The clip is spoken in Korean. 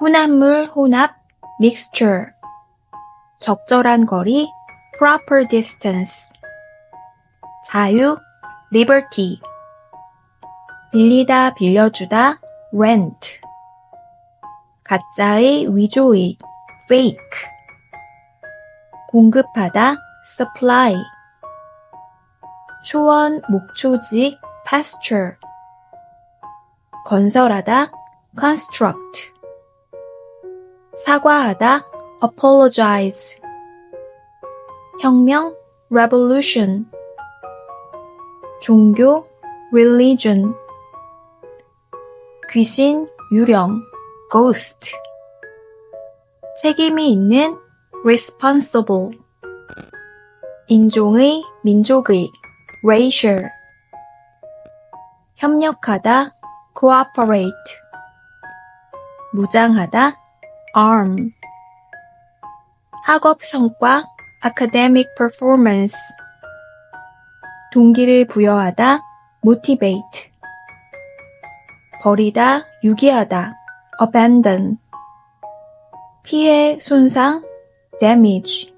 혼합물 혼합 mixture 적절한 거리 proper distance 자유 liberty 빌리다 빌려주다 rent 가짜의 위조의 fake 공급하다 supply 초원 목초직 pasture 건설하다 construct 사과하다 apologize 혁명 revolution 종교 religion 귀신 유령 ghost 책임이 있는 responsible 인종의 민족의 racial 협력하다 cooperate 무장하다 arm 학업 성과 academic performance 동기를 부여하다 motivate 버리다 유기하다 abandon 피해 손상 damage